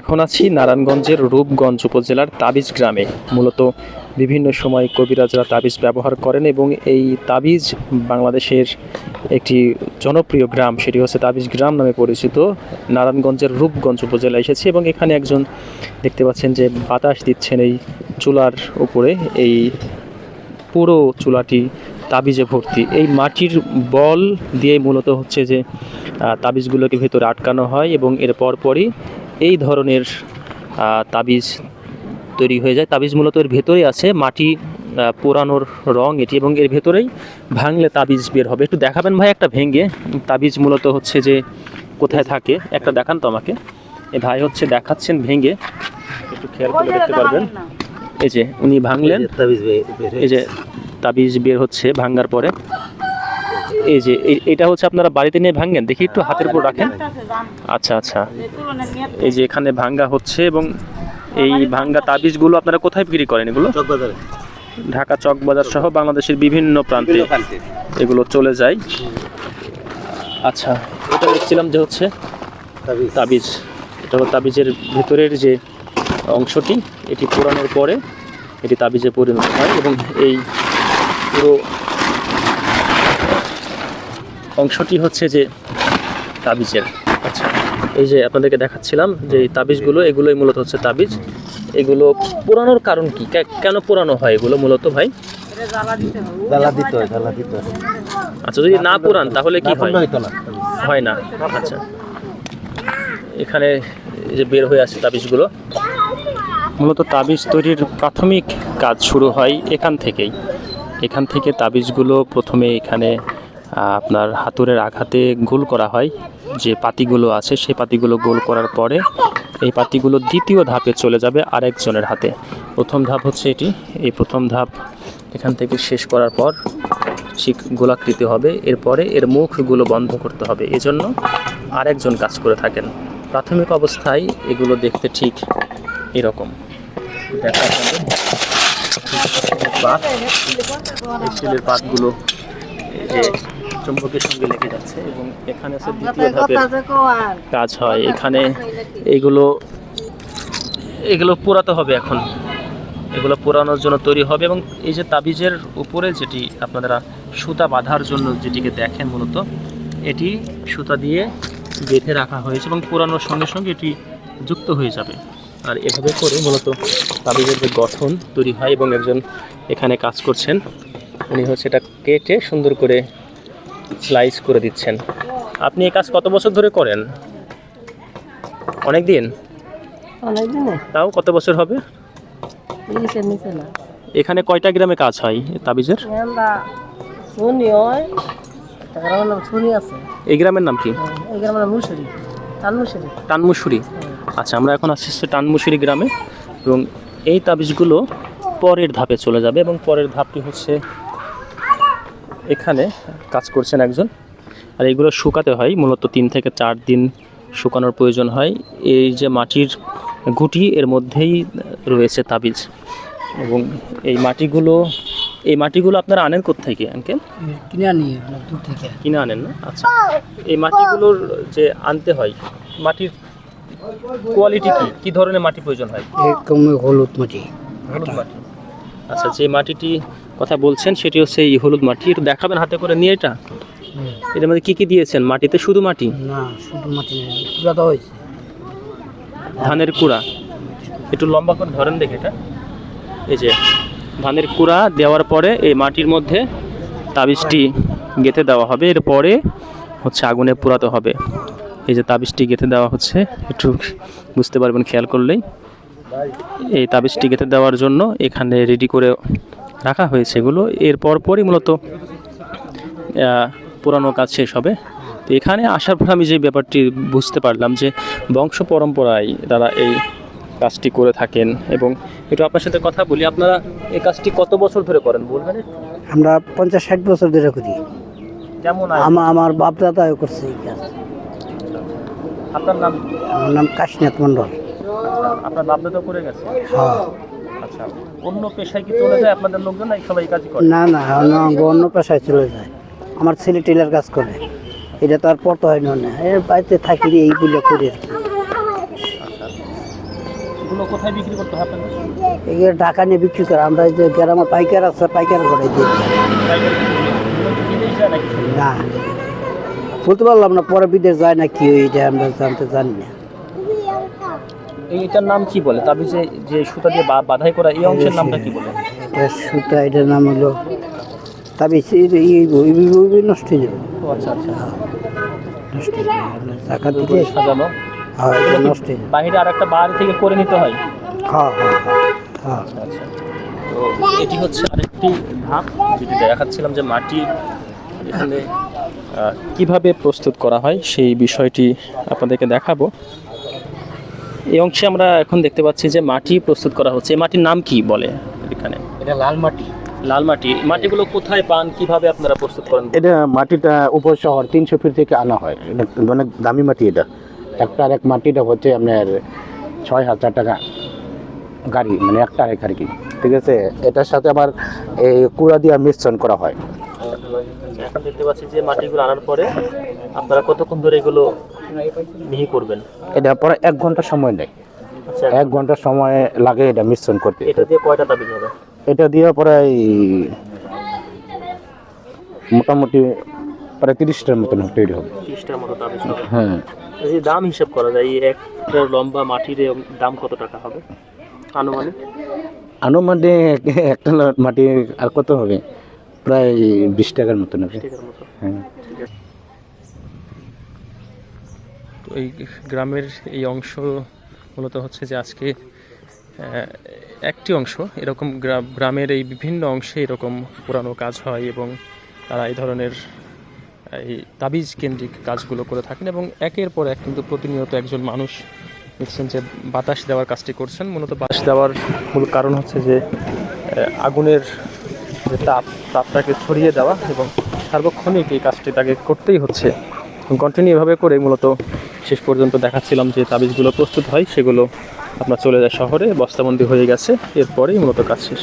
এখন আছি নারায়ণগঞ্জের রূপগঞ্জ উপজেলার তাবিজ গ্রামে। মূলত বিভিন্ন সময় কবিরাজরা তাবিজ ব্যবহার করেন এবং এই তাবিজ বাংলাদেশের একটি জনপ্রিয় গ্রাম, সেটি হচ্ছে তাবিজ গ্রাম নামে পরিচিত। নারায়ণগঞ্জের রূপগঞ্জ উপজেলায় এসেছে এবং এখানে একজন দেখতে পাচ্ছেন যে বাতাস দিচ্ছেন এই চুলার উপরে। এই পুরো চুলাটি তাবিজে ভর্তি। এই মাটির বল দিয়ে মূলত হচ্ছে যে তাবিজগুলোকে ভেতরে আটকানো হয় এবং এর পরপরই এই ধরনের তাবিজ তৈরি হয়ে যায়। তাবিজ মূলত এর ভেতরেই আছে মাটি পোড়ানোর রং এটি এবং এর ভেতরেই ভাঙলে তাবিজ বের হবে। একটু দেখাবেন ভাই একটা ভেঙে তাবিজ মূলত হচ্ছে যে কোথায় থাকে? একটা দেখান তো আমাকে। এ ভাই হচ্ছে দেখাচ্ছেন ভেঙে একটু খেয়াল করে দেখতে পারবেন। এই যে উনি ভাঙলেন। এই যে তাবিজ বের হচ্ছে ভাঙ্গার পরে। এই যে এটা হচ্ছে আপনারা বাড়িতে নিয়ে ভাঙেন? দেখি একটু হাতের উপর রাখেন। আচ্ছা আচ্ছা। এই যে এখানে ভাঙ্গা হচ্ছে এবং এই ভাঙ্গা তাবিজগুলো আপনারা কোথায় বিক্রি করেন এগুলো? ঢাকা চক বাজার সহ বাংলাদেশের বিভিন্ন প্রান্তে এগুলো চলে যায়। আচ্ছা এটা দেখছিলাম যে হচ্ছে তাবিজ। এটা হলো তাবিজের ভেতরের যে অংশটি এটি পোড়ানোর পরে এটি তাবিজে পরিণত হয় এবং এই পুরো অংশটি হচ্ছে যে তাবিজের। আচ্ছা এই যে আপনাদেরকে দেখাচ্ছিলাম যে তাবিজগুলো এগুলোই মূলত হচ্ছে তাবিজ। এগুলো পোড়ানোর কারণ কি? কেন পোড়ানো হয় এগুলো মূলত ভাই? আচ্ছা যদি না পোড়ান তাহলে কি হয়? হয় না। আচ্ছা। এখানে যে বের হয়ে আসে তাবিজগুলো। মূলত তাবিজ তৈরির প্রাথমিক কাজ শুরু হয় এখান থেকেই। এখান থেকে তাবিজগুলো প্রথমে এখানে আপনার হাতুরের আঘাতে গোল করা হয়। যে পাতিগুলো আছে, সেই পাতিগুলো গোল করার পরে এই পাতিগুলো দ্বিতীয় ধাপে চলে যাবে আরেকজনের হাতে। প্রথম ধাপ হচ্ছে এটি। এই প্রথম ধাপ এখান থেকে শেষ করার পর ঠিক গোলাকৃতি হবে। এরপরে এর মুখগুলো বন্ধ করতে হবে। এজন্য আরেকজন কাজ করে থাকেন। প্রাথমিক অবস্থায় এগুলো দেখতে ঠিক এরকম। দেখা পাত পাতগুলো যে চুম্বকের সঙ্গে লেগে যাচ্ছে এবং এখানে আছে দ্বিতীয় ধাপের কাজ হয়। এখানে এইগুলো এগুলো পোড়াতে হবে এখন। এগুলো পোড়ানোর জন্য তৈরি হবে এবং এই যে তাবিজের উপরে যেটি আপনারা সুতা বাঁধার জন্য যেটিকে দেখেন মূলত এটি সুতা দিয়ে বেঁধে রাখা হয়েছে এবং পোড়ানোর সঙ্গে সঙ্গে এটি যুক্ত হয়ে যাবে। আর এভাবে করে মূলত তাবিজের যে গঠন তৈরি হয় এবং একজন এখানে কাজ করছেন। উনি হচ্ছে এটা কেটে সুন্দর করে স্লাইস করে দিচ্ছেন। আপনি এই কাজ কত বছর ধরে করেন? অনেক দিন তাও কত বছর হবে? এখানে কয়টা গ্রামে কাজ হয় তাবিজের? হয় এই গ্রামের নাম কি? এই গ্রামের নাম মুসুরি তান মুসুরি টানমুশুরি আচ্ছা আমরা এখন আসছি হচ্ছে টানমুশুরি গ্রামে। এবং এই তাবিজগুলো পরের ধাপে চলে যাবে এবং পরের ধাপটি হচ্ছে এখানে কাজ করছেন একজন। আর এগুলো শুকাতে হয় মূলত তিন থেকে চার দিন শুকানোর প্রয়োজন হয়। এই যে মাটির গুটি এর মধ্যেই রয়েছে তাবিজ। এবং এই মাটিগুলো এই মাটিগুলো আপনারা আনেন কোথেকে আঙ্কেল? কিনে আনি দূর থেকে। কিনে আনেন না? আচ্ছা। এই মাটিগুলোর যে আনতে হয় মাটির কোয়ালিটি কি? কি ধরনের মাটি প্রয়োজন হয়? হলুদ মাটি। হলুদ মাটি। আচ্ছা যে মাটিটি কথা বলছেন সেটি হচ্ছে এই হলুদ মাটি। একটু দেখাবেন হাতে করে নিয়ে এটা? এটার মধ্যে কি কি দিয়েছেন? মাটিতে শুধু মাটি? না শুধু মাটি নেই। তো হয়েছে। ধানের কুড়া। একটু লম্বা করে ধরেন দেখে এটা। এই যে ধানের কুড়া দেওয়ার পরে এই মাটির মধ্যে তাবিজটি গেঁথে দেওয়া হবে। এরপরে হচ্ছে আগুনে পোড়াতে হবে। এই যে তাবিজটি গেঁথে দেওয়া হচ্ছে একটু বুঝতে পারবেন খেয়াল করলেই। এই তাবিজটি গেঁথে দেওয়ার জন্য এখানে রেডি করে রাখা হয়েছে এগুলো এর পরপরই মূলত পুরানো কাজ শেষ হবে। তো এখানে আসার পর আমি যে ব্যাপারটি বুঝতে পারলাম যে বংশ পরম্পরায় তারা এই কাজটি করে থাকেন এবং একটু আপনার সাথে কথা বলি। আপনারা এই কাজটি কত বছর ধরে করেন বলবেন আমরা পঞ্চাশ ষাট বছর ধরে করি। কেমন আমার আমার বাপ দাদাও করছে এই কাজ। আপনার নাম? আমার নাম কাশীনাথ মণ্ডল। আপনার বাপ দাদা করে গেছে? হ্যাঁ। আচ্ছা। অন্য পেশায় কি চলে যায় আপনাদের লোকজন না সবাই কাজই করে? না না অন্য পেশায় চলে যায়। আমার ছেলে টেলার কাজ করে। এটা তো আর পড়তে হয় না এর বাড়িতে থাকি এইগুলো করি আর কি। এগুলো কোথায় বিক্রি করতে আপনাদের? এগুলো টাকা নিয়ে বিক্রি করে। আমরা এই যে গ্রামে পাইকার আছে পাইকার করে। দিই না। বলতে পারলাম না পরে বিদেশ যায় না কি এটা আমরা জানতে জানি না। এইটার নাম কি বলে? তাবিজে যে সুতা দিয়ে বা- বাঁধাই করা এই অংশের নামটা কি বলে? এটা সুতা এটার নাম হলো তবে নষ্ট হয়ে যাবে। ও আচ্ছা আচ্ছা। নষ্ট হয়ে যাবে। টাকা দিলে করে সাজানো। হ্যাঁ এটা নষ্ট হয়ে যাবে। বাইরে আর একটা বাড়ি থেকে করে নিতে হয় হ্যাঁ হ্যাঁ হ্যাঁ। আচ্ছা আচ্ছা। তো এটি হচ্ছে আরেকটি ধাপ যেটি দেখাচ্ছিলাম যে মাটি এখানে আহ, কীভাবে প্রস্তুত করা হয় সেই বিষয়টি আপনাদেরকে দেখাবো। এই অংশে আমরা এখন দেখতে পাচ্ছি যে মাটি প্রস্তুত করা হচ্ছে। এই মাটির নাম কি বলে এখানে? এটা লাল মাটি। লাল মাটি। মাটিগুলো কোথায় পান? কীভাবে আপনারা প্রস্তুত করেন? এটা মাটিটা উপর শহর তিনশো ফিট থেকে আনা হয়। এটা অনেক দামি মাটি এটা। একটা আর এক মাটিটা হচ্ছে আপনার ছয় হাজার টাকা গাড়ি মানে একটা আরেক আর কি। ঠিক আছে? এটার সাথে আবার এই কুড়া দিয়ে মিশ্রণ করা হয়। এখন দেখতে পাচ্ছি যে মাটিগুলো আনার পরে আপনারা কতক্ষণ ধরে এগুলো মিহি করবেন? এটা পরে এক ঘণ্টা সময় নেয়। আচ্ছা এক ঘণ্টা সময় লাগে এটা মিশ্রণ করতে। এটা দিয়ে কয়টা তাবিজ হবে? এটা দিয়ে প্রায় মোটামুটি প্রায় তিরিশটার মতন তৈরি হবে। তিরিশটার মতো হবে হ্যাঁ। যদি দাম হিসাব করা যায় এই একটা লম্বা মাটির দাম কত টাকা হবে? আনুমানিক? আনুমানিক একটা মাটি আর কত হবে? প্রায় বিশ টাকার মতো হ্যাঁ। তো এই গ্রামের এই অংশ মূলত হচ্ছে যে আজকে একটি অংশ। এরকম গ্রা- গ্রামের এই বিভিন্ন অংশে এরকম পুরানো কাজ হয় এবং তারা এই ধরনের এই তাবিজ কেন্দ্রিক কাজগুলো করে থাকেন এবং একের পর এক কিন্তু প্রতিনিয়ত একজন মানুষ দেখছেন যে বাতাস দেওয়ার কাজটি করছেন। মূলত বাতাস দেওয়ার মূল কারণ হচ্ছে যে আগুনের যে তাপ, তাপটাকে ছড়িয়ে দেওয়া এবং সার্বক্ষণিক এই কাজটি তাকে করতেই হচ্ছে। কন্টিনিউ এভাবে করে মূলত শেষ পর্যন্ত দেখাচ্ছিলাম যে তাবিজগুলো প্রস্তুত হয়, সেগুলো আপনার চলে যায় শহরে, বস্তাবন্দি হয়ে গেছে, এরপরেই মূলত কাজ শেষ।